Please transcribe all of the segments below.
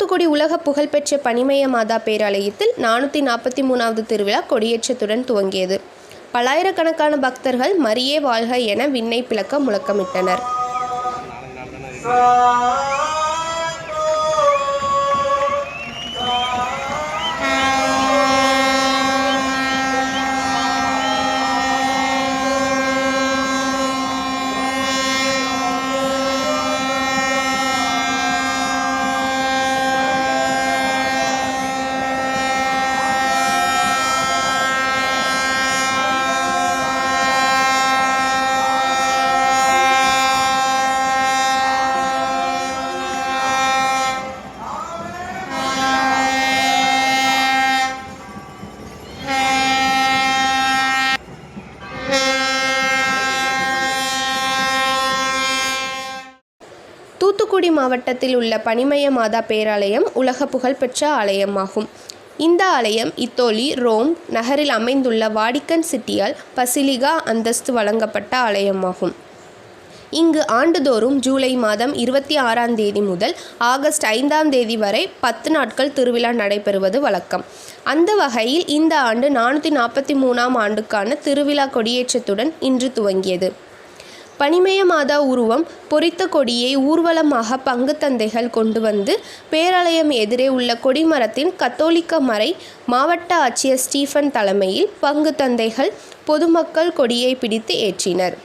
தூத்துக்குடி உலக புகழ்பெற்ற பனிமய மாதா பேராலயத்தில் நானூற்றி நாற்பத்தி மூணாவது திருவிழா கொடியேற்றத்துடன் துவங்கியது. பல்லாயிரக்கணக்கான பக்தர்கள் மரியே வாழ்க என விண்ணை பிளக்க முழக்கமிட்டனர். மாவட்டத்தில் உள்ள பனிமய மாதா பேராலயம் உலக புகழ்பெற்ற ஆலயமாகும். இந்த ஆலயம் இத்தோலி ரோம் நகரில் அமைந்துள்ள வாடிக்கன் சிட்டியால் பசிலிகா அந்தஸ்து வழங்கப்பட்ட ஆலயமாகும். இங்கு ஆண்டுதோறும் ஜூலை மாதம் இருபத்தி ஆறாம் தேதி முதல் ஆகஸ்ட் ஐந்தாம் தேதி வரை பத்து நாட்கள் திருவிழா நடைபெறுவது வழக்கம். அந்த வகையில் இந்த ஆண்டு நானூற்றி நாற்பத்தி மூணாம் ஆண்டுக்கான திருவிழா கொடியேற்றத்துடன் இன்று துவங்கியது. பனிமய மாதா உருவம் பொறித்த கொடியை ஊர்வலமாக பங்கு தந்தைகள் கொண்டு வந்து பேராலயம் எதிரே உள்ள கொடிமரத்தின் கத்தோலிக்க மறை மாவட்ட ஆட்சியர் ஸ்டீஃபன் தலைமையில் பங்கு தந்தைகள் பொதுமக்கள் கொடியை பிடித்து ஏற்றினர்.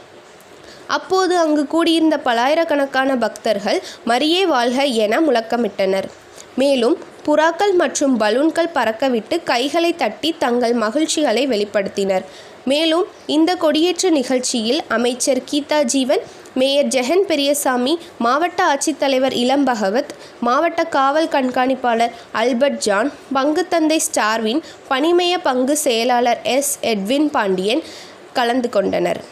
அப்போது அங்கு கூடியிருந்த பலாயிரக்கணக்கான பக்தர்கள் மரியே வாழ்க என முழக்கமிட்டனர். மேலும் புறாக்கள் மற்றும் பலூன்கள் பறக்கவிட்டு கைகளை தட்டி தங்கள் மகிழ்ச்சிகளை வெளிப்படுத்தினர். மேலும் இந்த கொடியேற்ற நிகழ்ச்சியில் அமைச்சர் கீதா ஜீவன் மேயர் ஜெகன் பெரியசாமி மாவட்ட ஆட்சித்தலைவர் இளம் பகவத் மாவட்ட காவல் கண்காணிப்பாளர் அல்பர்ட் ஜான் பங்குத்தந்தை ஸ்டார்வின் பணிமய பங்கு செயலாளர் எஸ். எட்வின் பாண்டியன் கலந்து கொண்டனர்.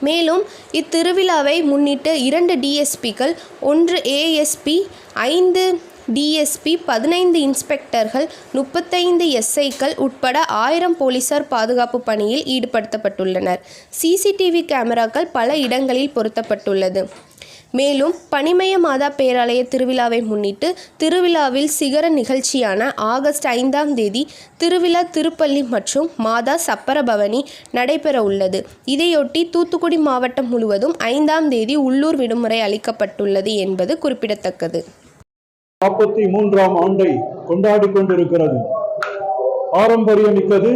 மேலும் இத்திருவிழாவை முன்னிட்டு இரண்டு டிஎஸ்பிக்கள் ஒன்று ஏஎஸ்பி ஐந்து டிஎஸ்பி பதினைந்து இன்ஸ்பெக்டர்கள் முப்பத்தைந்து எஸ்ஐக்கள் உட்பட ஆயிரம் போலீசார் பாதுகாப்பு பணியில் ஈடுபடுத்தப்பட்டுள்ளனர். சிசிடிவி கேமராக்கள் பல இடங்களில் பொருத்தப்பட்டுள்ளது. மேலும் பனிமய மாதா பேராலய திருவிழாவை முன்னிட்டு திருவிழாவில் சிகர நிகழ்ச்சியான ஆகஸ்ட் ஐந்தாம் தேதி திருவிழா திருப்பள்ளி மற்றும் மாதா சப்பரபவனி நடைபெற உள்ளது. இதையொட்டி தூத்துக்குடி மாவட்டம் முழுவதும் ஐந்தாம் தேதி உள்ளூர் விடுமுறை அளிக்கப்பட்டுள்ளது என்பது குறிப்பிடத்தக்கது. நாற்பத்தி மூன்றாம் ஆண்டை கொண்டாடி கொண்டிருக்கிறது. பாரம்பரியம் மிக்கது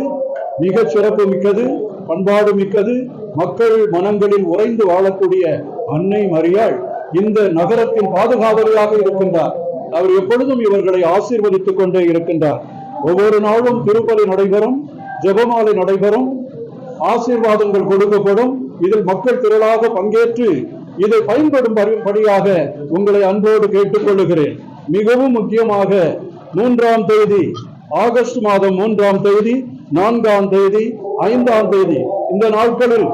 மிகச் சிறப்பு மிக்கது பண்பாடு மிக்கது மக்கள் மனங்களில் உறைந்து வாழக்கூடிய அன்னை மரியாள் இந்த நகரத்தின் பாதுகாவலியாக இருக்கின்றார். அவர் எப்பொழுதும் இவர்களை ஆசீர்வதித்துக் கொண்டே இருக்கின்றார். ஒவ்வொரு நாளும் திருப்பலி நடைபெறும் ஜெபமாலை நடைபெறும் ஆசீர்வாதங்கள் கொடுக்கப்படும். இதில் மக்கள் திரளாக பங்கேற்று இதை பயன்படும் படியாக உங்களை அன்போடு கேட்டுக்கொள்ளுகிறேன் மிகவும் முக்கியமாக மூன்றாம் தேதி ஆகஸ்ட் மாதம் மூன்றாம் தேதி நான்காம் தேதி ஐந்தாம் தேதி இந்த நாட்களில்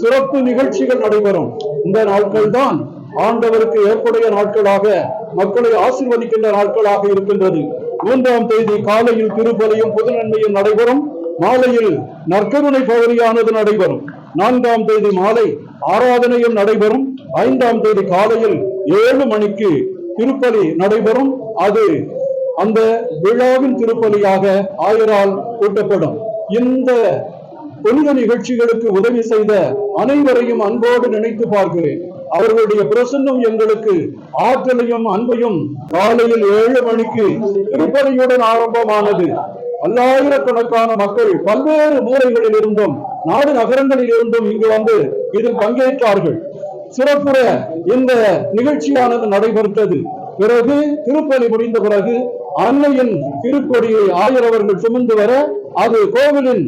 சிறப்பு நிகழ்ச்சிகள் நடைபெறும். இந்த நாட்கள் தான் ஆண்டவருக்கு ஏற்புடைய நாட்களாக மக்களை ஆசீர்வதிக்கின்ற நாட்களாக இருக்கின்றது. மூன்றாம் தேதி காலையில் திருப்பலியும் புது நன்மையும் நடைபெறும். மாலையில் நற்கருணை பகுதியானது நடைபெறும். நான்காம் தேதி மாலை ஆராதனையும் நடைபெறும். ஐந்தாம் தேதி காலையில் ஏழு மணிக்கு திருப்பலி நடைபெறும். அது அந்த விழாவின் திருப்பலியாக ஆயரால் கூட்டப்படும். இந்த புனித நிகழ்ச்சிகளுக்கு உதவி செய்த அனைவரையும் அன்போடு நினைத்து பார்க்கிறேன். அவர்களுடைய பிரசன்னம் எங்களுக்கு ஆற்றலையும் அன்பையும் காலையில் ஏழு மணிக்கு திருப்பலியுடன் ஆரம்பமானது. பல்லாயிரக்கணக்கான மக்கள் பல்வேறு மூலைகளில் இருந்தும் நாடு நகரங்களில் இருந்தும் இங்கு வந்து இதில் பங்கேற்றார்கள். சிறப்புற இந்த நிகழ்ச்சியானது நடைபெற்றது பிறகு திருப்பலி முடிந்த பிறகு அன்னையின் திருக்கொடியை ஆயிரவர்கள் சுமந்து வர அது கோவிலின்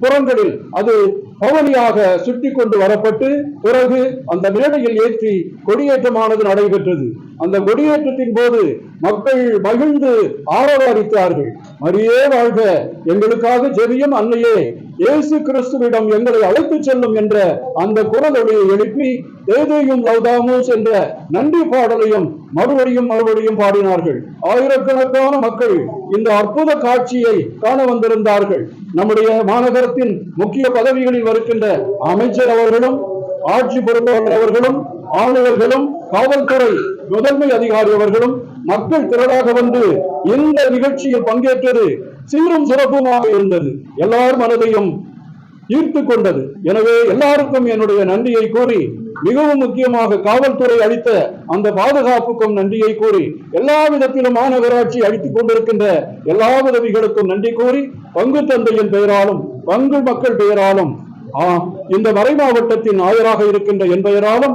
புறங்களில் அது பவனியாக சுற்றி கொண்டு வரப்பட்டு பிறகு அந்த மேடையில் ஏற்றி கொடியேற்றமானது நடைபெற்றது. அந்த கொடியேற்றத்தின் போது மக்கள் மகிழ்ந்து ஆரவாரித்தார்கள். மரியே வாழ்க. எங்களுக்காக ஜெபியும் அன்னையே. இயேசு கிறிஸ்துவிடம் எங்களை அழைத்துச் செல்லும் என்ற அந்த குரலொலியை எழுப்பி தேதையும் லவ்தாமோஸ் என்ற நன்றி பாடலையும் மறுபடியும் மறுபடியும் பாடினார்கள். ஆயிரக்கணக்கான மக்கள் இந்த அற்புத காட்சியை காண வந்திருந்தார்கள். நம்முடைய மாநகரத்தின் முக்கிய பதவிகளில் வருகின்ற அமைச்சர் அவர்களும் ஆட்சி பொறுப்பாளர் அவர்களும் ஆளுநர்களும் காவல்துறை முதன்மை அதிகாரி அவர்களும் மக்கள் திரளாக வந்து இந்த நிகழ்ச்சியில் பங்கேற்றது. சீரும் சிறப்புமாக இருந்தது. எல்லார் மனதையும் ஈர்த்து கொண்டது. எனவே எல்லாருக்கும் என்னுடைய நன்றியை கூறி மிகவும் முக்கியமாக காவல்துறை அளித்த அந்த பாதுகாப்புக்கும் நன்றியை கூறி எல்லா விதத்திலும் மாநகராட்சி அளித்துக் கொண்டிருக்கின்ற எல்லா உதவிகளுக்கும் நன்றி கூறி பங்கு தந்தையின் பெயராலும் பங்கு மக்கள் பெயராலும் ஆ, இந்த மறை மாவட்டத்தின் ஆயராக இருக்கின்ற என் பெயராலும்